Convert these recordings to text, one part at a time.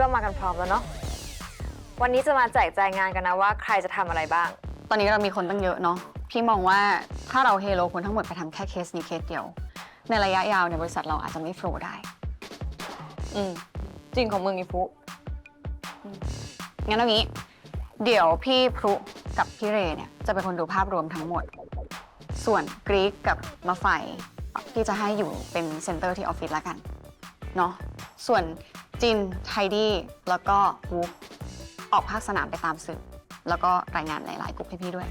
ว่ามากันพร้อมแล้วเนาะ วันนี้จะมาแจกแจงงานกันนะว่าใครจะทำอะไรบ้าง ตอนนี้เรามีคนตั้งเยอะเนาะ พี่มองว่าถ้าเราเฮโลคนทั้งหมดไปทำแค่เคสนี้เคสเดียว ในระยะยาวในยบริษัทเราอาจจะไม่โฟลว์ได้ อืม จริงของมึงอีฟุงั้นเอางี้ เดี๋ยวพี่พรุกับพี่เรเนี่ยจะเป็นคนดูภาพรวมทั้งหมด ส่วนกรีกกับมาไฟพี่จะให้อยู่เป็นเซ็นเตอร์ที่ออฟฟิศละกัน เนาะ ส่วน จินไทดี้แล้วก็วูฟออกภาคสนามไปตามสื่อ แล้วก็รายงานหลายๆกลุ่มให้พี่ด้วย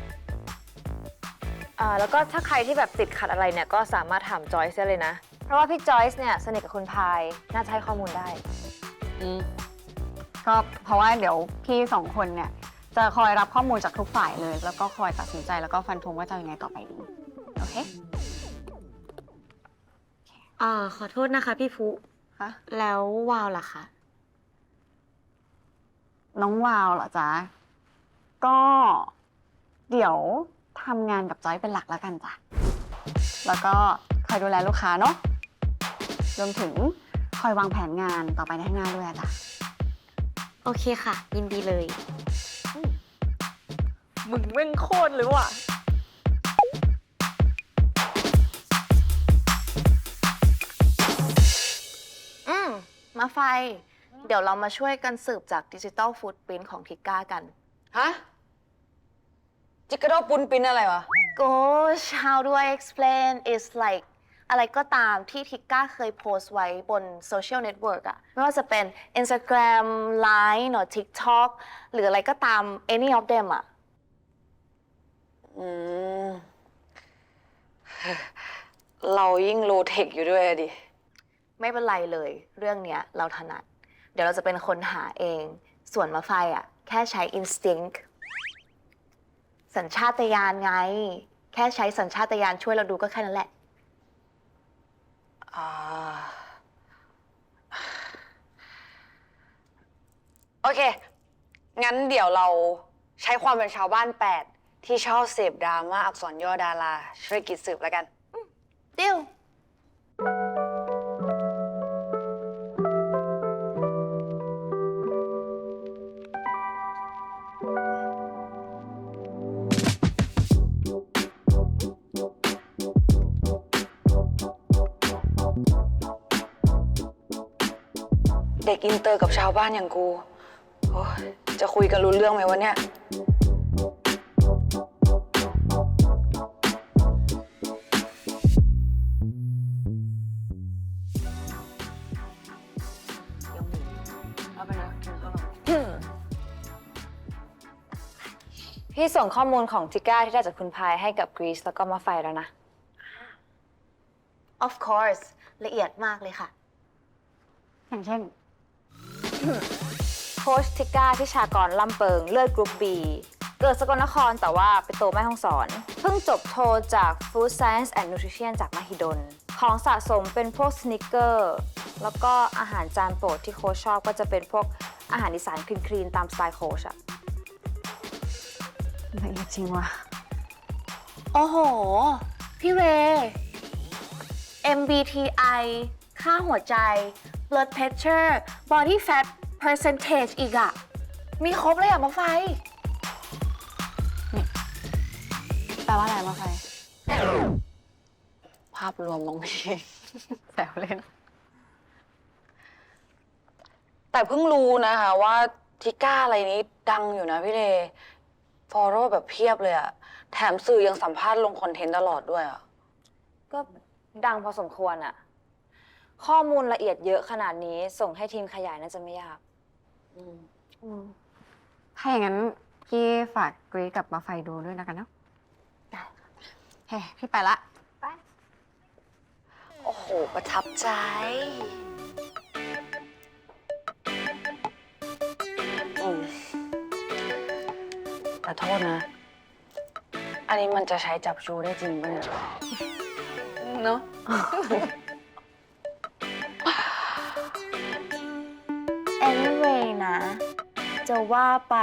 อ่าแล้วก็ถ้าใครที่แบบติดขัดอะไรเนี่ยก็สามารถถามจอยซ์ได้เลยนะ เพราะว่าพี่จอยซ์เนี่ยสนิทกับคุณพายน่าจะให้ข้อมูลได้ก็เพราะว่าเดี๋ยวพี่สองคนเนี่ยจะคอยรับข้อมูลจากทุกฝ่ายเลย แล้วก็คอยตัดสินใจแล้วก็ฟันธงว่าจะยังไงต่อไปดี โอเค อ่าขอโทษนะคะพี่ฟุ คะ แล้ววาวล่ะคะน้องวาวเหรอจ๊ะ ก็เดี๋ยวทำงานกับจอยเป็นหลักแล้วกันจ้ะ แล้วก็คอยดูแลลูกค้าเนาะ รวมถึงคอยวางแผนงานต่อไปในข้างหน้าด้วยอะจ้ะ โอเคค่ะ ยินดีเลย มึงเม่งโคตรเลยว่ะ มมาไฟ เดี๋ยวเรามาช่วยกันสืบจากดิจิ t a ลฟู o ดป i นของทิก้ากัน ฮะจิกกระโดปุนปินอะไรวะ Gosh how do I explain is like อะไรก็ตามที่ทิก้าเคยโพสต์ไว้บนโซเชียลเน็ตเวิร์กอะไม่ว่าจะเป็น Instagram Line หรือ TikTok หรืออะไรก็ตาม any of them อะอืม เรายิ่งโลเทคอยู่ด้วยอะดิ ไม่เป็นไรเลย เรื่องเนี้ยเราถนัด เดี๋ยวเราจะเป็นคนหาเอง ส่วนมาไฟอะแค่ใช้ instinct สัญชาตญาณไง แค่ใช้สัญชาตญาณช่วยเราดูก็แค่นั้นแหละ อ่าโอเค งั้นเดี๋ยวเราใช้ความเป็นชาวบ้านแปดที่ชอบเสพดราม่าอักษรย่อดาราช่วยกิดสืบแล้วกัน ดิว ด็กอินเตอร์กับชาวบ้านอย่างกูโอ้ยจะคุยกันรู้เรื่องไหมวะเนี่ยพี่ส่งข้อมูลของจิก้าที่ได้จากคุณพายให้กับกรีซแล้วก็มาไฟแล้วนะ of course ละเอียดมากเลยค่ะ อย่างเช่น โค้ชทิก้าที่ชากรลำเปิง เลือดกรุ๊ปบี เกิดสกลนครแต่ว่าไปโตแม่ห้องสอน เพิ่งจบโทจาก Food Science and Nutrition จากมหิดล ของสะสมเป็นพวกสนิกเกอร์ แล้วก็อาหารจานโปรดที่โค้ชชอบก็จะเป็นพวกอาหารอีสานคลีนๆ ตามสไตล์โค้ชอะละเอียดจริงว่ะ โอ้โห พี่เร MBTI ค่าหัวใจ blood pressure body fat percentage อีกอะมีครบเลยอะมาไฟ แปลว่าอะไรมาไฟ ภาพรวมน้องพี่แซวเล่น แต่เพิ่งรู้นะคะว่าทิก้าอะไรนี้ดังอยู่นะพี่เลฟอลโล่แบบเพียบเลยอะแถมสื่อยังสัมภาษณ์ลงคอนเทนต์ตลอดด้วยอะก็ดังพอสมควรอะ ข้อมูลละเอียดเยอะขนาดนี้ ส่งให้ทีมขยายน่าจะไม่ยาก ถ้าอย่างนั้น พี่ฝากกรีดกับมาไฟดูด้วยนะกันเนาะได้เฮ้พี่ไปละ โอ้โห ประทับใจอืมแต่โทษนะ อันนี้มันจะใช้จับชูได้จริงปะเนี่ย เนอะ จะว่าไป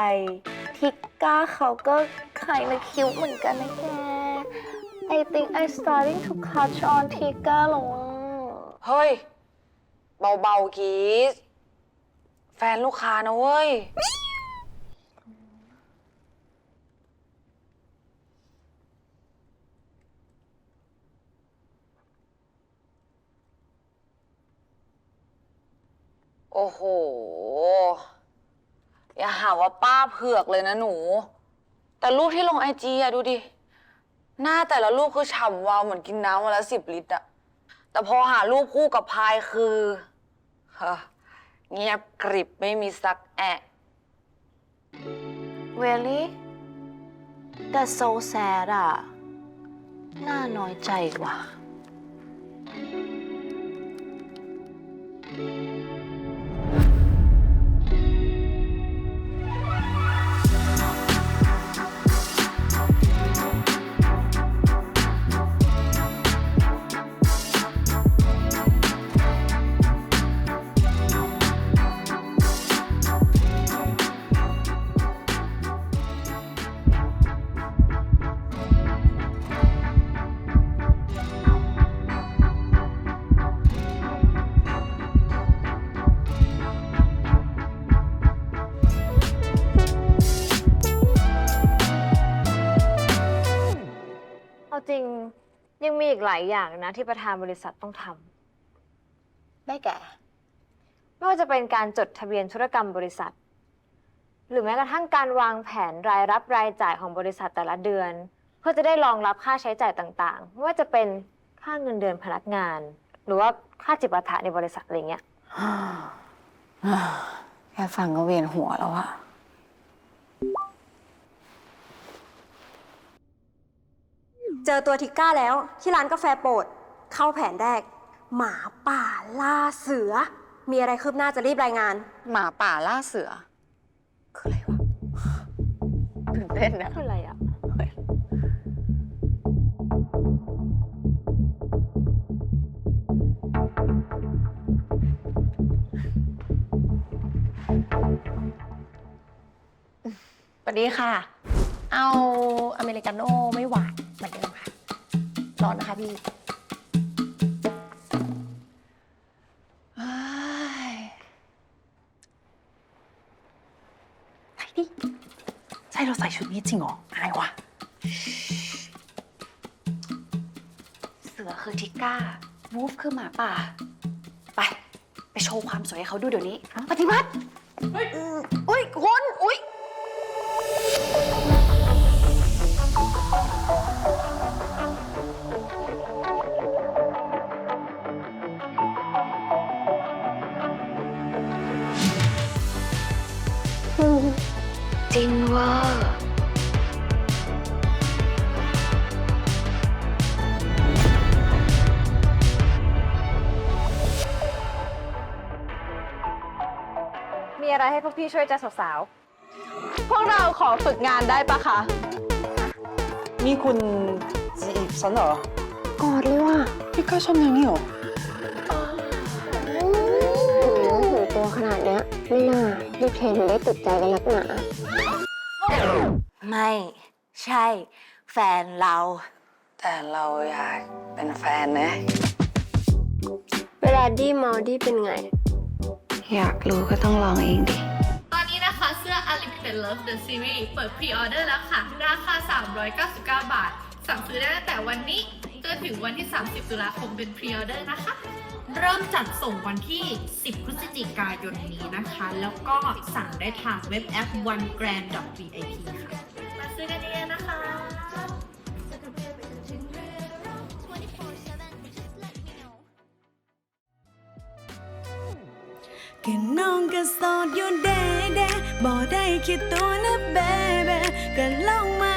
ทิกก้าเขาก็ใครนะคิ้วเหมือนกันนะแก I think I starting to catch on ทิกก้าหรอวะเฮ้ย เบาๆกีสแฟนลูกค้านะเว้ย โอ้โห อย่าหาว่าป้าเผือกเลยนะหนู แต่รูปที่ลงไอจีอะดูดิ หน้าแต่ละรูปคือฉ่ำวาวเหมือนกินน้ำวันละสิบลิตรอะแต่พอหารูปคู่กับพายคือฮะเงียบกริบไม่มีสักแอะ really that's so sad อะน่าน้อยใจว่ะเอ จริงยังมีอีกหลายอย่างนะที่ประธานบริษัทต้องทำได้แก่ ไม่ว่าจะเป็นการจดทะเบียนธุรกรรมบริษัท หรือแม้กระทั่งการวางแผนรายรับรายจ่ายของบริษัทแต่ละเดือน เพื่อจะได้รองรับค่าใช้จ่ายต่างๆ ไม่ว่าจะเป็นค่าเงินเดือนพนักงาน หรือว่าค่าจิปาถะในบริษัทอะไรเงี้ย แค่ฟังก็เวียนหัวแล้วอะ เจอตัวทิก้าแล้วที่ร้านกาแฟโปรด เข้าแผนแรก หมาป่าล่าเสือ มีอะไรคืบหน้าจะรีบรายงาน หมาป่าล่าเสือ คืออะไรวะตื่นเต้นอะคืออะไรอะ สวัสดีค่ะ เอาอเมริกาโน่ไม่หวานเหมือนเดิมค่ะ ร้อนนะคะพี่เอ้ยไปดิ ใช่เราใส่ชุดนี้จริงเหรอ อายว่ะ เสือคือทิก้า วูฟคือหมาป่า ไป ไปโชว์ความสวยให้เขาดูเดี๋ยวนี้ ปฏิบัติอุ้ยคุณอุ้ย จริงเวอร์มีอะไรให้พวกพี่ช่วยจะสาวพวกเราขอฝึกงานได้ปะคะ นี่คุณจีบฉันเหรอ กอดเลยว่ะพี่ก้าชอบแนวนี้เหรอ ไม่น่ารีบเทรนถึงได้ติดใจกันนักหนา ไม่ใช่ แฟนเรา แต่เราอยากเป็นแฟนนะ เวลาดี้เมาดี้เป็นไง อยากรู้ก็ต้องลองเองดิ ตอนนี้นะคะเสื้อ Unlimited Love The Series เปิดพรีออเดอร์แล้วค่ะ ราคา 399 บาท สั่งซื้อได้ตั้งแต่วันนี้จนถึงวันที่ 30 ตุลาคมเป็นพรีออเดอร์นะคะ เริ่มจัดส่งวันที่ 10 พฤศจิกายนนี้นะคะ แล้วก็สั่งได้ทางเว็บแอป onegrand.vip ค่ะ มาซื้อกันเองนะคะก็น้องก็โสดอยู่เด้เด้บ่ได้คิดตัวนะเบเบก็ลองมา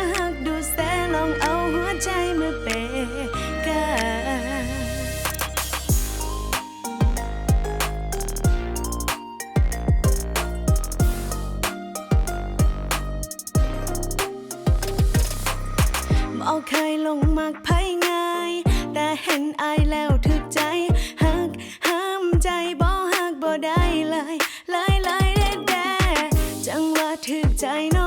I know.